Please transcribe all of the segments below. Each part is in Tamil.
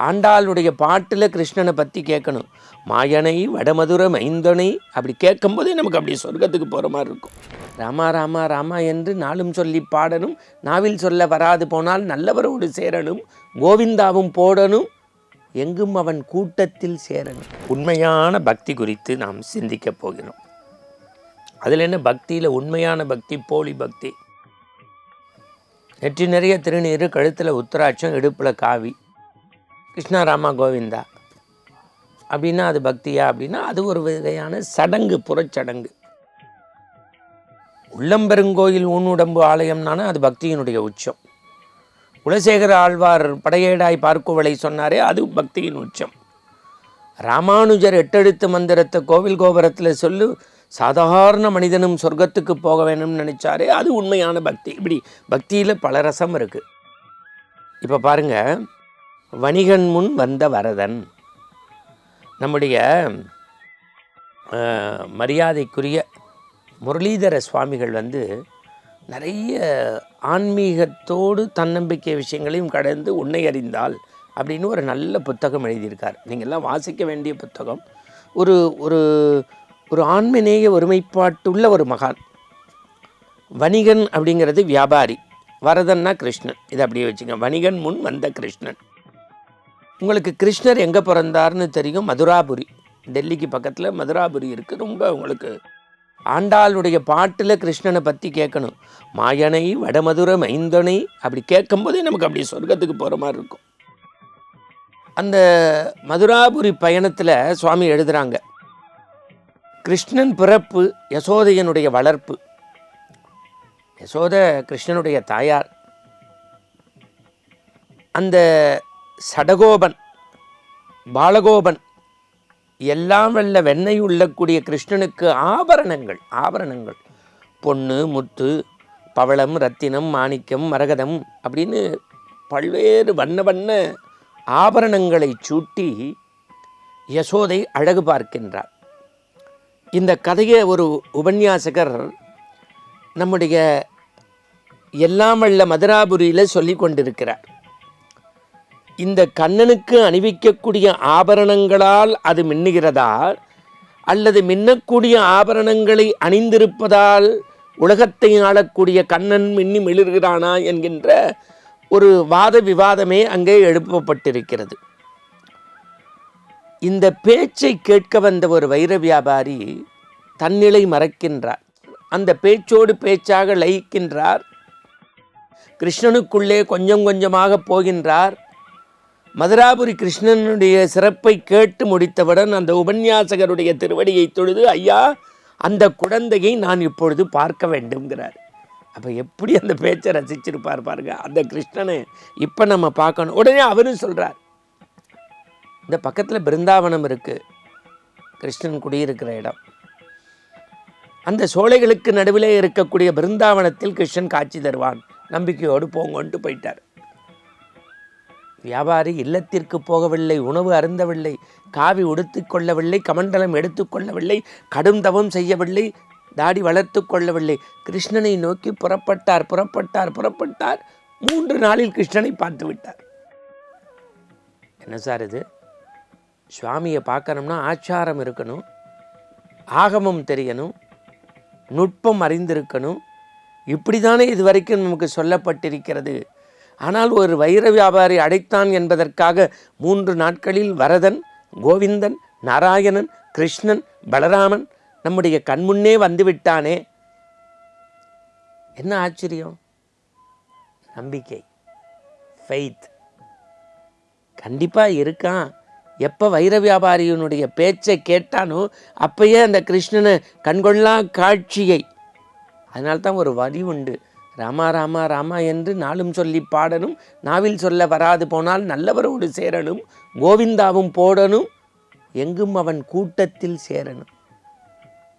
ஆண்டாளுடைய பாட்டில் கிருஷ்ணனை பற்றி கேட்கணும். மாயனை வடமதுர மைந்தனை அப்படி கேட்கும்போதே நமக்கு அப்படி சொர்க்கத்துக்கு போகிற மாதிரி இருக்கும். ராமா ராமா ராமா என்று நாளும் சொல்லி பாடணும். நாவில் சொல்ல வராது போனால் நல்லவரோடு சேரணும். கோவிந்தாவும் போடணும். எங்கும் அவன் கூட்டத்தில் சேரணும். உண்மையான பக்தி குறித்து நாம் சிந்திக்கப் போகிறோம். அதில் என்ன பக்தியில் உண்மையான பக்தி போலி பக்தி? நெற்றி நிறைய திருநீர் கழுத்தில் உத்தராட்சம் இடுப்பில் காவி. கிருஷ்ணா ராமா கோவிந்தா. அப்படின்னா அது பக்தியா அப்படின்னா அது ஒரு வகையான சடங்கு புறச்சடங்கு. உள்ளம்பெருங்கோயில் ஊனுடம்பு ஆலயம்னானா அது பக்தியினுடைய உச்சம். குலசேகர ஆழ்வார் படையேடாய் பார்க்குவளை சொன்னாரே அது பக்தியின் உச்சம். ராமானுஜர் எட்டெழுத்து மந்திரத்தை கோவில் கோபுரத்தில் சொல்லு சாதாரண மனிதனும் சொர்க்கத்துக்கு போக வேணும்னு நினச்சாரே அது உண்மையான பக்தி. இப்படி பக்தியில் பல ரசம் இருக்குது இப்போ பாருங்க வணிகன் முன் வந்த வரதன். நம்முடைய மரியாதைக்குரிய முரளிதர சுவாமிகள் வந்து நிறைய ஆன்மீகத்தோடு தன்னம்பிக்கை விஷயங்களையும் கடந்து உன்னை அறிந்தால் அப்படின்னு ஒரு நல்ல புத்தகம் எழுதியிருக்கார். நீங்கள்லாம் வாசிக்க வேண்டிய புத்தகம். ஒரு ஒரு ஒரு ஆன்மநேய ஒருமைப்பாட்டுள்ள ஒரு மகான். வணிகன் அப்படிங்கிறது வியாபாரி. வரதன்னா கிருஷ்ணன். இதை அப்படியே வச்சுங்க வணிகன் முன் வந்த கிருஷ்ணன். உங்களுக்கு கிருஷ்ணர் எங்கே பிறந்தார்னு தெரியும்? மதுராபுரி. டெல்லிக்கு பக்கத்தில் மதுராபுரி இருக்குது ரொம்ப உங்களுக்கு ஆண்டாளுடைய பாட்டில் கிருஷ்ணனை பற்றி கேட்கணும் மாயனை வடமதுர மைந்தனை அப்படி கேட்கும்போதே நமக்கு அப்படி சொர்க்கத்துக்கு போகிற மாதிரி இருக்கும். அந்த மதுராபுரி பயணத்தில் சுவாமி எழுதுகிறாங்க கிருஷ்ணன் பிறப்பு யசோதையனுடைய வளர்ப்பு. யசோத கிருஷ்ணனுடைய தாயார். அந்த சடகோபன் பாலகோபன் எல்லாம் வல்ல வெண்ணை உள்ளக்கூடிய கிருஷ்ணனுக்கு ஆபரணங்கள் ஆபரணங்கள். பொண்ணு முத்து பவளம் ரத்தினம் மாணிக்கம் மரகதம் அப்படின்னு பல்வேறு வண்ண வண்ண ஆபரணங்களை சூட்டி யசோதை அழகு பார்க்கின்றார். இந்த கதையை ஒரு உபன்யாசகர் நம்முடைய எல்லாம் வல்ல மதுராபுரியில் சொல்லி கொண்டிருக்கிறார். இந்த கண்ணனுக்கு அணிவிக்கக்கூடிய ஆபரணங்களால் அது மின்னுகிறதா? அல்லது மின்னக்கூடிய ஆபரணங்களை அணிந்திருப்பதால் உலகத்தை ஆளக்கூடிய கண்ணன் மின்னி மிளிர்கிறானா என்கின்ற ஒரு வாத விவாதமே அங்கே எழுப்பப்பட்டிருக்கிறது. இந்த பேச்சை கேட்க வந்த ஒரு வைர வியாபாரி தன்னிலை மறக்கின்றார். அந்த பேச்சோடு பேச்சாக லயிக்கின்றார். கிருஷ்ணனுக்குள்ளே கொஞ்சம் கொஞ்சமாக போகின்றார். மதுராபுரி கிருஷ்ணனுடைய சிறப்பை கேட்டு முடித்தவுடன் அந்த உபன்யாசகருடைய திருவடியை தொழுது ஐயா அந்த குழந்தையை நான் இப்பொழுது பார்க்க வேண்டும்ங்கிறார். அப்போ எப்படி அந்த பேச்சை ரசிச்சிருப்பார் பாருங்க. அந்த கிருஷ்ணனை இப்போ நம்ம பார்க்கணும். உடனே அவரும் சொல்கிறார் இந்த பக்கத்தில் பிருந்தாவனம் இருக்குது கிருஷ்ணன் குடியிருக்கிற இடம். அந்த சோலைகளுக்கு நடுவில் இருக்கக்கூடிய பிருந்தாவனத்தில் கிருஷ்ணன் காட்சி தருவான். நம்பிக்கையோடு போங்கன்ட்டு போயிட்டார். வியாபாரி இல்லத்திற்கு போகவில்லை உணவு அருந்தவில்லை காவி உடுத்து கொள்ளவில்லை கமண்டலம் எடுத்துக்கொள்ளவில்லை கடும் தவம் செய்யவில்லை தாடி வளர்த்து கொள்ளவில்லை. கிருஷ்ணனை நோக்கி புறப்பட்டார் புறப்பட்டார் புறப்பட்டார். மூன்று நாளில் கிருஷ்ணனை பார்த்து விட்டார். என்ன சார் இது? சுவாமியை பார்க்கணும்னா ஆச்சாரம் இருக்கணும் ஆகமம் தெரியணும் நுட்பம் அறிந்திருக்கணும். இப்படி தானே இது வரைக்கும் நமக்கு சொல்லப்பட்டிருக்கிறது. ஆனால் ஒரு வைர வியாபாரி அடைத்தான் என்பதற்காக மூன்று நாட்களில் வரதன் கோவிந்தன் நாராயணன் கிருஷ்ணன் பலராமன் நம்முடைய கண்முன்னே வந்துவிட்டானே. என்ன ஆச்சரியம்? நம்பிக்கை. ஃபெய்த் கண்டிப்பாக இருக்கான் எப்போ வைர வியாபாரியினுடைய பேச்சை கேட்டானோ அப்பயே அந்த கிருஷ்ணனை கண்கொள்ளா காட்சியை. அதனால்தான் ஒரு வரி உண்டு. ராமா ராமா ராமா என்று நாளும் சொல்லி பாடணும். நாவில் சொல்ல வராது போனால் நல்லவரோடு சேரணும். கோவிந்தாவும் போடணும். எங்கும் அவன் கூட்டத்தில் சேரணும்.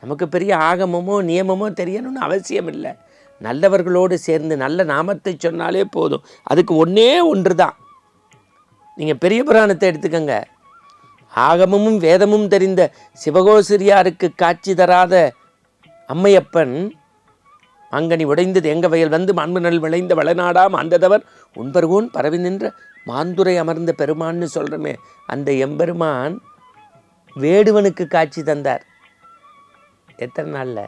நமக்கு பெரிய ஆகமமோ நியமமோ தெரியணும்னு அவசியம் இல்லை நல்லவர்களோடு சேர்ந்து நல்ல நாமத்தை சொன்னாலே போதும். அதுக்கு ஒன்றே ஒன்று தான் நீங்கள் பெரிய புராணத்தை எடுத்துக்கங்க. ஆகமமும் வேதமும் தெரிந்த சிவகோசிரியாருக்கு காட்சி தராத அம்மையப்பன் அங்கனி உடைந்தது எங்க வயல் வந்து மாண்பு விளைந்த வளநாடாம் அந்ததவர் உண்பர்கோன் பரவி நின்ற மாந்துரை அமர்ந்த பெருமான்னு சொல்கிறோமே அந்த எம்பெருமான் வேடுவனுக்கு காட்சி தந்தார். எத்தனை நாளில்?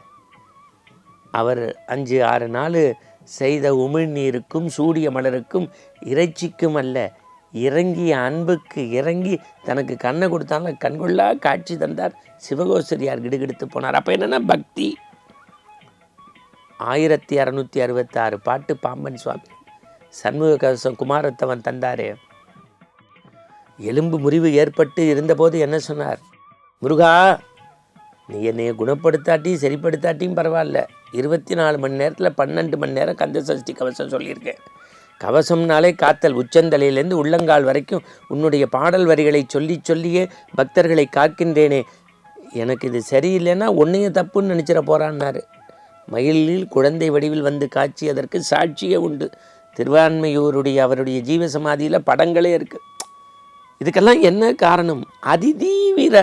அவர் அஞ்சு ஆறு நாள் செய்த உமிழ்நீருக்கும் சூடிய மலருக்கும் இறைச்சிக்கும் அல்ல. இறங்கிய அன்புக்கு இறங்கி தனக்கு கண்ணை கொடுத்தாலும் கண்கொள்ளா காட்சி தந்தார். சிவகோசரியார் கிடுகிடுத்து போனார். அப்போ என்னென்னா பக்தி. ஆயிரத்தி அறநூற்றி அறுபத்தாறு பாட்டு பாம்பன் சுவாமி. சண்முக கவசம் குமாரத்தவன் தந்தாரே. எலும்பு முறிவு ஏற்பட்டு இருந்தபோது என்ன சொன்னார்? முருகா நீ என்னை குணப்படுத்தாட்டி சரிப்படுத்தாட்டியும் பரவாயில்ல. இருபத்தி நாலு மணி நேரத்தில் பன்னெண்டு மணி நேரம் கந்த சஷ்டி கவசம் சொல்லியிருக்கேன். கவசம்னாலே காத்தல் உச்சந்தலையிலேருந்து உள்ளங்கால் வரைக்கும் உன்னுடைய பாடல் வரிகளை சொல்லி சொல்லியே பக்தர்களை காக்கின்றேனே. எனக்கு இது சரியில்லைன்னா ஒன்றையும் தப்புன்னு நினச்சிட போகிறான்னாரு மயிலில் குழந்தை வடிவில் வந்து காட்சி அதற்கு சாட்சியே உண்டு. திருவான்மையூருடைய அவருடைய ஜீவசமாதியில் படங்களே இருக்குது இதுக்கெல்லாம் என்ன காரணம்? அதிதீவிர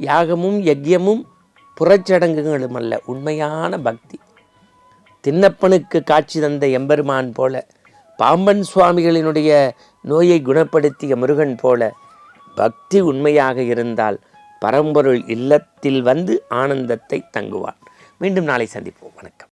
யாகமும் யஜ்யமும் புறச்சடங்குகளும் அல்ல உண்மையான பக்தி. தின்னப்பனுக்கு காட்சி தந்த எம்பெருமான் போல பாம்பன் சுவாமிகளினுடைய நோயை குணப்படுத்திய முருகன் போல பக்தி உண்மையாக இருந்தால் பரம்பொருள் இல்லத்தில் வந்து ஆனந்தத்தை தங்குவான். மீண்டும் நாளை சந்திப்போம். வணக்கம்.